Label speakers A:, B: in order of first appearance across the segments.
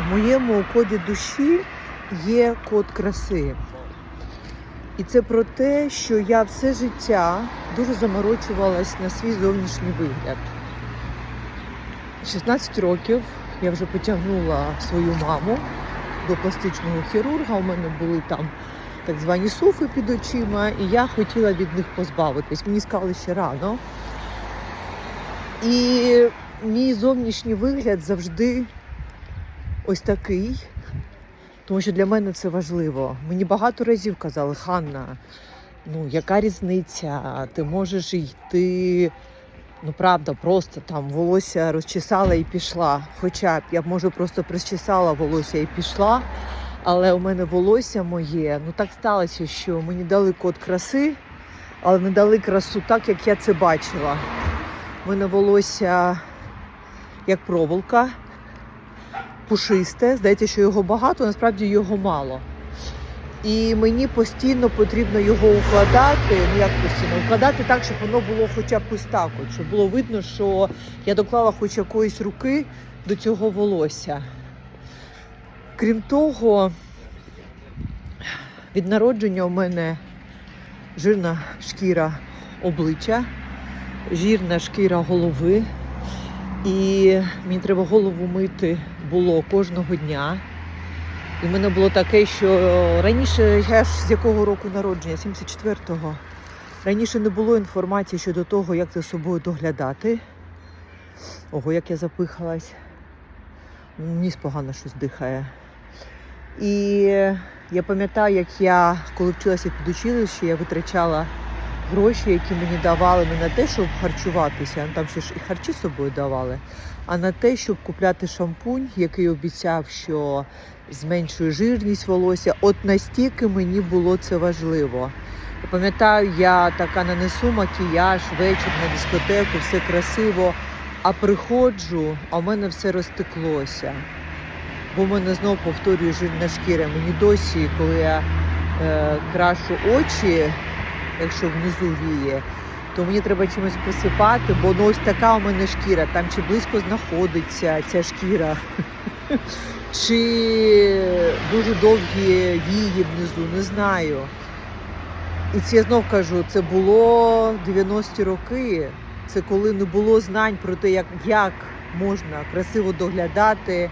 A: В моєму коді душі є код краси. І це про те, що я все життя дуже заморочувалась на свій зовнішній вигляд. 16 років я вже потягнула свою маму до пластичного хірурга. У мене були там так звані суфи під очима, і я хотіла від них позбавитись. Мені сказали ще рано. І мій зовнішній вигляд завжди ось такий, тому що для мене це важливо. Мені багато разів казали, Ханна, ну яка різниця? Ти можеш йти, ну правда, просто там волосся розчесала і пішла. Хоча б я б може просто розчесала волосся і пішла. Але у мене волосся моє, ну так сталося, що мені дали код краси, але не дали красу так, як я це бачила. У мене волосся як проволока, пушисте. Здається, що його багато, насправді його мало. І мені постійно потрібно його укладати. Ну як постійно, укладати так, щоб воно було хоча б ось так, от, щоб було видно, що я доклала хоч якоїсь руки до цього волосся. Крім того, від народження у мене жирна шкіра обличчя, жирна шкіра голови. І мені треба голову мити було кожного дня. І в мене було таке, що раніше, я ж з якого року народження, 74-го, раніше не було інформації щодо того, як за собою доглядати. Ого, як я запихалась. Ніс погано щось дихає. І я пам'ятаю, як я, коли вчилася в підучилищі, я витрачала гроші, які мені давали не на те, щоб харчуватися, там ще ж і харчі собою давали, а на те, щоб купляти шампунь, який обіцяв, що зменшує жирність волосся. От настільки мені було це важливо. Пам'ятаю, я така нанесу макіяж, вечір на дискотеку, все красиво, а приходжу, а в мене все розтеклося. Бо в мене знову повторюю жирна шкіра. Мені досі, коли я е, крашу очі, якщо внизу віє, то мені треба чимось посипати, бо ну ось така у мене шкіра, там чи близько знаходиться ця шкіра, чи дуже довгі вії внизу, не знаю. І це я знов кажу, це було 90-ті роки. Це коли не було знань про те, як, як можна красиво доглядати.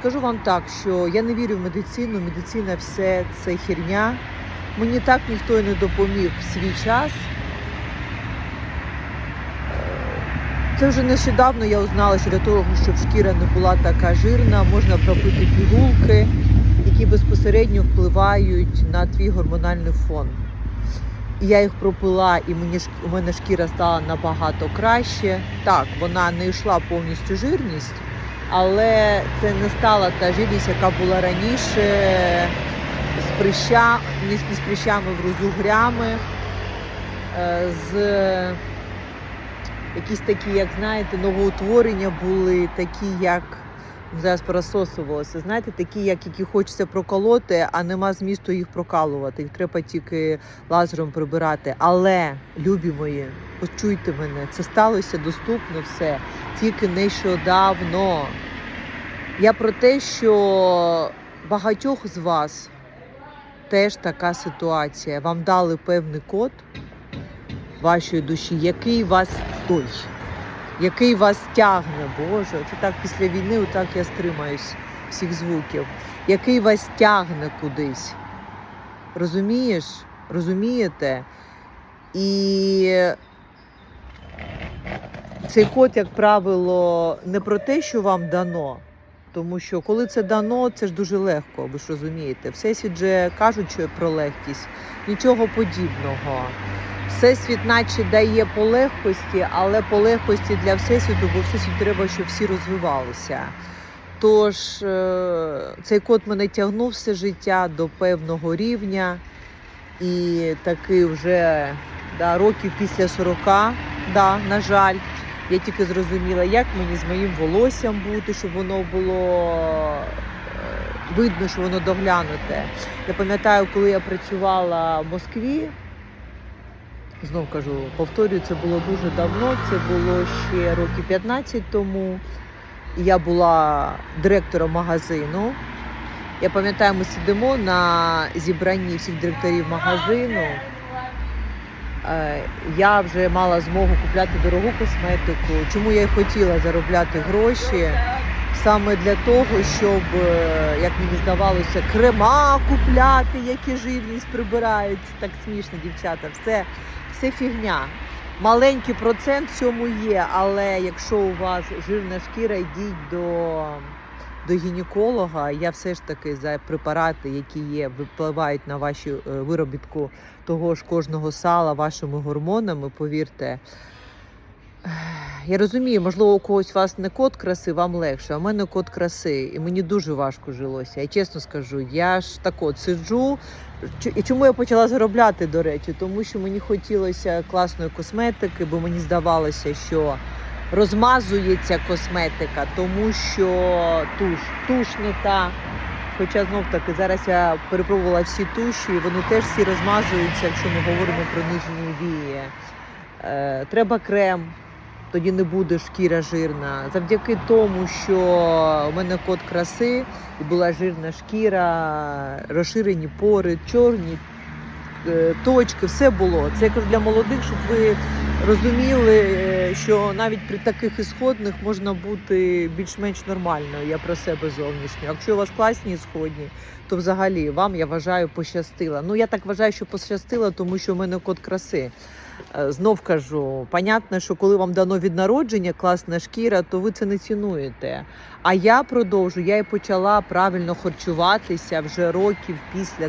A: Скажу вам так, що я не вірю в медицину, медицина все це херня. Мені так ніхто і не допоміг в свій час. Це вже нещодавно я узнала, що для того, щоб шкіра не була така жирна, можна пропити пігулки, які безпосередньо впливають на твій гормональний фон. І я їх пропила, і мені у мене шкіра стала набагато краще. Так, вона не йшла повністю жирність, але це не стала та жирність, яка була раніше з прища, не з прищами в розугрями, е, з якісь такі, як знаєте, новоутворення були, такі, як зараз пересосувалося, знаєте, такі, як які хочеться проколоти, а нема змісту їх прокалувати. Їх треба тільки лазером прибирати. Але, любі мої, почуйте мене, це сталося доступно все тільки нещодавно. Я про те, що багатьох з вас теж така ситуація. Вам дали певний код вашої душі, який вас той, який вас тягне, Боже, це так після війни, отак я стримаюсь всіх звуків, який вас тягне кудись. Розумієш? Розумієте? І цей код, як правило, не про те, що вам дано. Тому що коли це дано, це ж дуже легко, ви ж розумієте. Всесвіт же кажуть, що про легкість, нічого подібного. Всесвіт наче дає по легкості, але по легкості для всесвіту, бо всесвіт треба, щоб всі розвивалися. Тож е, цей код мене тягнув все життя до певного рівня, і таки вже да, років після 40, да, на жаль, я тільки зрозуміла, як мені з моїм волоссям бути, щоб воно було е, видно, що воно доглянуте. Я пам'ятаю, коли я працювала в Москві. Знов кажу, повторюю, це було дуже давно, це було ще років 15 тому. я була директором магазину. Я пам'ятаю, ми сидимо на зібранні всіх директорів магазину. Е, Я вже мала змогу купляти дорогу косметику. Чому я й хотіла заробляти гроші? Саме для того, щоб, е, як мені здавалося, крема купляти, які жирність прибирають. Так смішно, дівчата. Все, все фігня. Маленький процент в цьому є, але якщо у вас жирна шкіра, йдіть до, до гінеколога. Я все ж таки за препарати, які є, впливають на вашу е, виробітку того ж кожного сала вашими гормонами, повірте. Я розумію, можливо, у когось у вас не код краси, вам легше, а в мене код краси, і мені дуже важко жилося. Я чесно скажу, я ж так от сиджу. І чому я почала заробляти, до речі? Тому що мені хотілося класної косметики, бо мені здавалося, що розмазується косметика, тому що туш, туш не та. Хоча знов таки зараз я перепробувала всі туші, і вони теж всі розмазуються, якщо ми говоримо про нижні вії. Е, треба крем, тоді не буде шкіра жирна. Завдяки тому, що у мене код краси і була жирна шкіра, розширені пори, чорні е, точки, все було. Це я кажу для молодих, щоб ви розуміли, е, що навіть при таких ісходних можна бути більш-менш нормальною. Я про себе зовнішньо. Якщо у вас класні ісходні, то взагалі вам я вважаю пощастило. Ну я так вважаю, що пощастило, тому що в мене код краси. Е, Знов кажу, понятно, що коли вам дано від народження класна шкіра, то ви це не цінуєте. А я продовжу, я і почала правильно харчуватися вже років після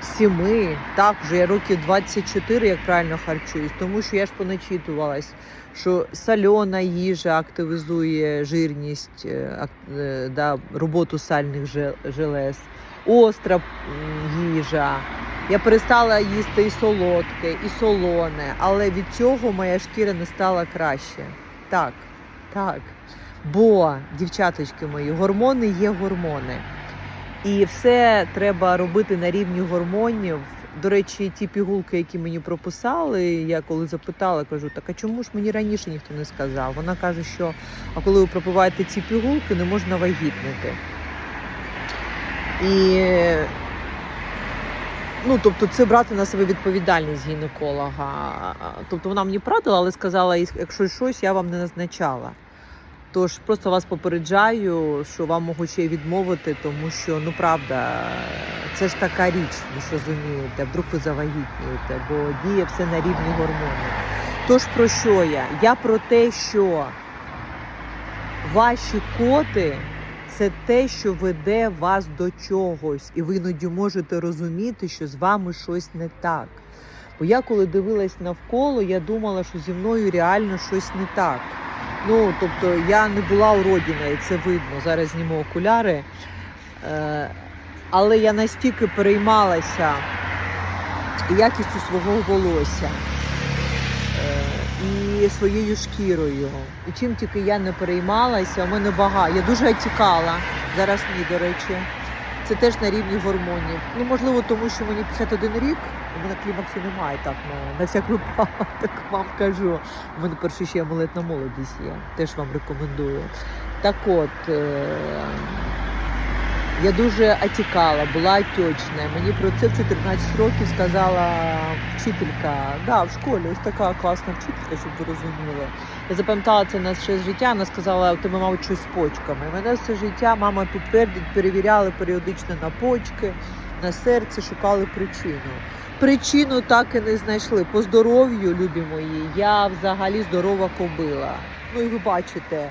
A: 27, так, вже я років 24, як правильно харчуюсь, тому що я ж поначитувалась, що сальона їжа активізує жирність, е, е, да, роботу сальних желез, остра їжа. Я перестала їсти і солодке, і солоне, але від цього моя шкіра не стала краще. Так, так. Бо, дівчаточки мої, гормони є гормони. І все треба робити на рівні гормонів. До речі, ті пігулки, які мені прописали, я коли запитала, кажу, так а чому ж мені раніше ніхто не сказав? Вона каже, що а коли ви пропиваєте ці пігулки, не можна вагітнити. І ну, тобто, це брати на себе відповідальність гінеколога. Тобто вона мені порадила, але сказала, якщо щось, я вам не назначала. Тож просто вас попереджаю, що вам можуть ще й відмовити, тому що ну правда, це ж така річ, ви ж розумієте, вдруг ви завагітнієте, бо діє все на рівні гормонів. Тож про що я? Я про те, що ваші коти це те, що веде вас до чогось, і ви іноді можете розуміти, що з вами щось не так. Бо я коли дивилась навколо, я думала, що зі мною реально щось не так. Ну, тобто я не була уродіна, і це видно. Зараз зніму окуляри. Е, але я настільки переймалася якістю свого волосся е, і своєю шкірою. І чим тільки я не переймалася, у мене багато. Я дуже отікала. Зараз ні, до речі. Це теж на рівні гормонів. Ну, можливо, тому що мені 51 рік, у мене клімаксу немає так на, на всяк випадок вам кажу. У мене перше ще амулетна молодість є. Теж вам рекомендую. Так от, е- я дуже отікала, була отечна. Мені про це в 14 років сказала вчителька. Да, в школі ось така класна вчителька, щоб ви розуміли. Я запам'ятала це на все життя. Вона сказала, у тебе, мабуть, щось з почками. Мене все життя мама підтвердить, перевіряли періодично на почки, на серце, шукали причину. Причину так і не знайшли. По здоров'ю, любі мої, я взагалі здорова кобила. Ну і ви бачите.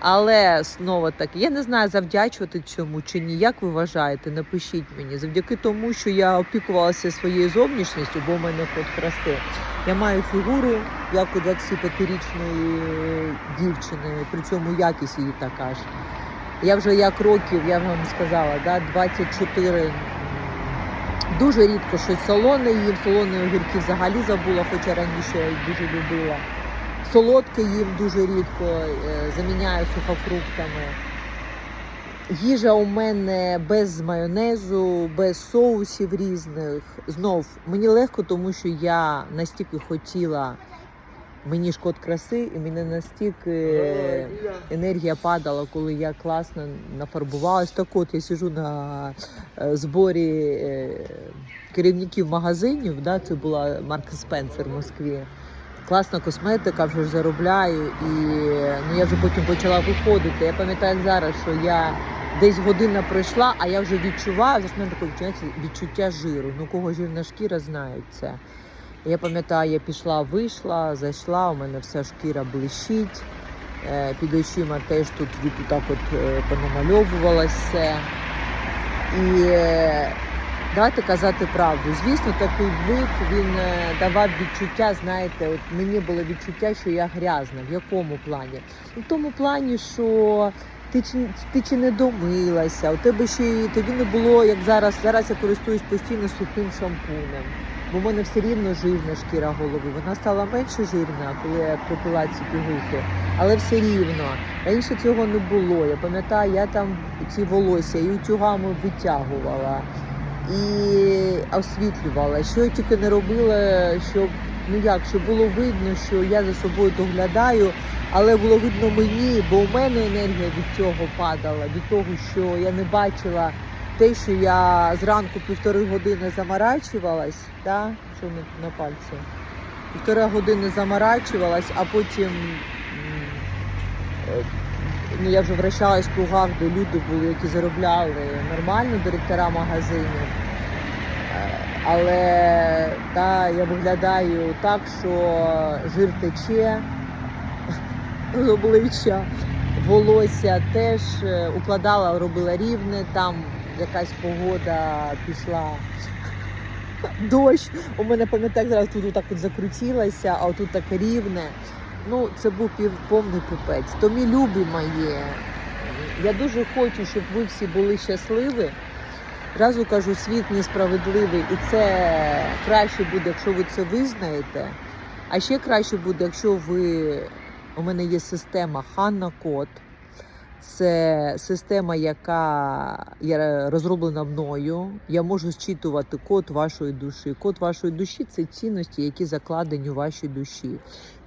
A: Але знову таки, я не знаю, завдячувати цьому чи ні. Як ви вважаєте? Напишіть мені. Завдяки тому, що я опікувалася своєю зовнішністю, бо в мене код краси. Я маю фігуру, як у 25-річної дівчини, при цьому якість її така ж. Я вже як років, я вам сказала, да, 24. Дуже рідко щось солоне їм, солоні огірки взагалі забула, хоча раніше дуже любила. Солодке їм дуже рідко, е, заміняю сухофруктами. Їжа у мене без майонезу, без соусів різних. Знов мені легко, тому що я настільки хотіла мені ж код краси, і мене настільки енергія падала, коли я класно нафарбувалась. Так от я сижу на е, зборі е, керівників магазинів. Да, це була марка Спенсер в Москві. Класна косметика, вже заробляю, і ну, я вже потім почала виходити. Я пам'ятаю зараз, що я десь година пройшла, а я вже відчуваю, зараз в мене таке відчуття, жиру. Ну, кого жирна шкіра, знають це. Я пам'ятаю, я пішла, вийшла, зайшла, у мене вся шкіра блищить. Е, Під очима теж тут так от е, понамальовувалося. І давайте казати правду. Звісно, такий вид він е, давав відчуття, знаєте, от мені було відчуття, що я грязна. В якому плані? В тому плані, що ти чи, ти чи не домилася, у тебе ще й тоді не було, як зараз. Зараз я користуюсь постійно сухим шампунем. Бо в мене все рівно жирна шкіра голови. Вона стала менше жирна, коли я припила ці пігулки, але все рівно. Раніше цього не було. Я пам'ятаю, я там ці волосся і утюгами витягувала і освітлювала. Що я тільки не робила, щоб ну як, щоб було видно, що я за собою доглядаю, але було видно мені, бо у мене енергія від цього падала, від того, що я не бачила те, що я зранку півтори години заморачувалась, да? що на пальці? Півтори години заморачувалась, а потім е, ну, я вже вращалась в кругах, де люди були, які заробляли нормально, директора магазинів. Е, Але та, я виглядаю так, що жир тече з обличчя, волосся теж е, укладала, робила рівне, там якась погода пішла. Дощ. У мене пам'ятаю, зараз тут так от закрутилася, а тут таке рівне. Ну, це був повний пипець. Тому любі моє. Я дуже хочу, щоб ви всі були щасливі. Разу кажу, світ несправедливий, і це краще буде, якщо ви це визнаєте. А ще краще буде, якщо ви. У мене є система Ханна Код. Це система, яка є розроблена мною. Я можу зчитувати код вашої душі. Код вашої душі це цінності, які закладені у вашій душі.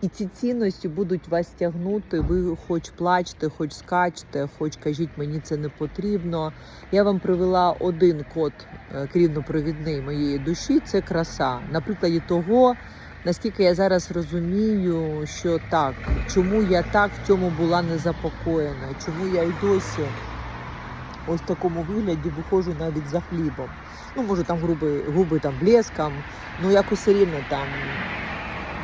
A: І ці цінності будуть вас тягнути. Ви хоч плачте, хоч скачте, хоч кажіть, мені це не потрібно. Я вам привела один код е, керівно-провідний моєї душі це краса. На прикладі того, наскільки я зараз розумію, що так, чому я так в цьому була незапокоєна, чому я й досі ось в такому вигляді виходжу навіть за хлібом. Ну, може, там губи, губи там блеском, ну якось все рівно там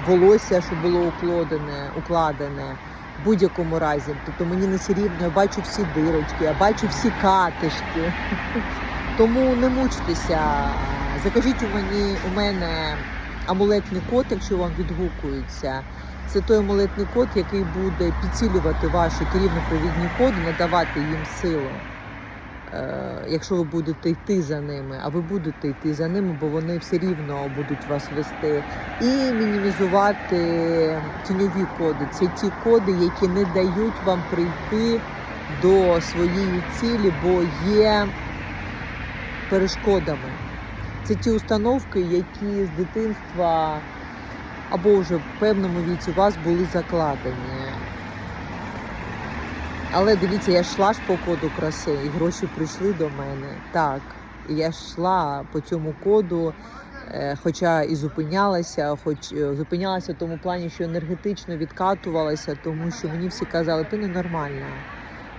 A: волосся, що було укладене, укладене. В будь-якому разі. Тобто мені не все рівно, я бачу всі дирочки, я бачу всі катишки. Тому не мучтеся. Закажіть у мені у мене амулетний код, якщо вам відгукується. Це той амулетний код, який буде підсилювати ваші керівно-провідні коди, надавати їм силу. Е, Якщо ви будете йти за ними, а ви будете йти за ними, бо вони все рівно будуть вас вести. І мінімізувати тіньові коди. Це ті коди, які не дають вам прийти до своєї цілі, бо є перешкодами. Це ті установки, які з дитинства або вже в певному віці у вас були закладені. Але дивіться, я йшла ж по коду краси, і гроші прийшли до мене. Так, я йшла по цьому коду, е, хоча і зупинялася, хоч е, зупинялася в тому плані, що енергетично відкатувалася, тому що мені всі казали, ти ненормальна.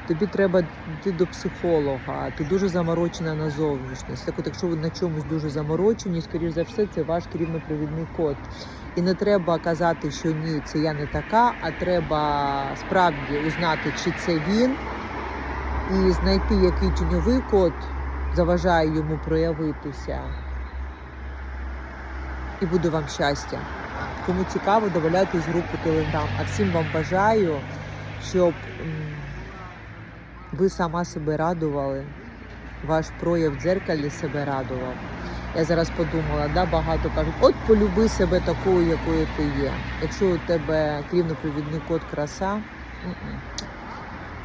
A: Тобі треба йти до психолога, ти дуже заморочена на зовнішність. Так от, якщо ви на чомусь дуже заморочені, скоріш за все, це ваш керівно-провідний код. І не треба казати, що ні, це я не така, а треба справді узнати, чи це він, і знайти, який тіньовий код заважає йому проявитися. І буде вам щастя. Кому цікаво, додавайтесь в групу Телеграм. А всім вам бажаю, щоб ви сама себе радували, ваш прояв в дзеркалі себе радував. Я зараз подумала, да, багато кажуть, от полюби себе такою, якою ти є. Якщо у тебе керівно-провідний код краса,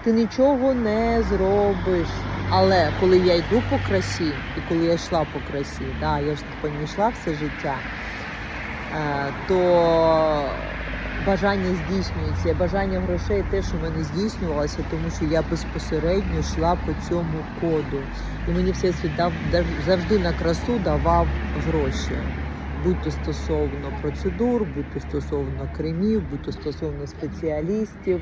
A: ти нічого не зробиш. Але коли я йду по красі, і коли я йшла по красі, да, я ж по ній йшла все життя, е, то бажання здійснюється. Бажання грошей теж у мене здійснювалося, тому що я безпосередньо йшла по цьому коду. І мені всесвіт дав дав- завжди на красу давав гроші. Будь то стосовно процедур, будь то стосовно кремів, будь то стосовно спеціалістів.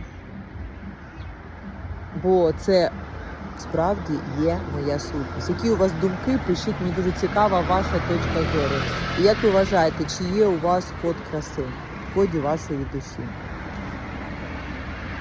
A: Бо це справді є моя сутність. Які у вас думки? Пишіть, мені дуже цікава ваша точка зору. Як ви вважаєте, чи є у вас код краси в коді вашої душі?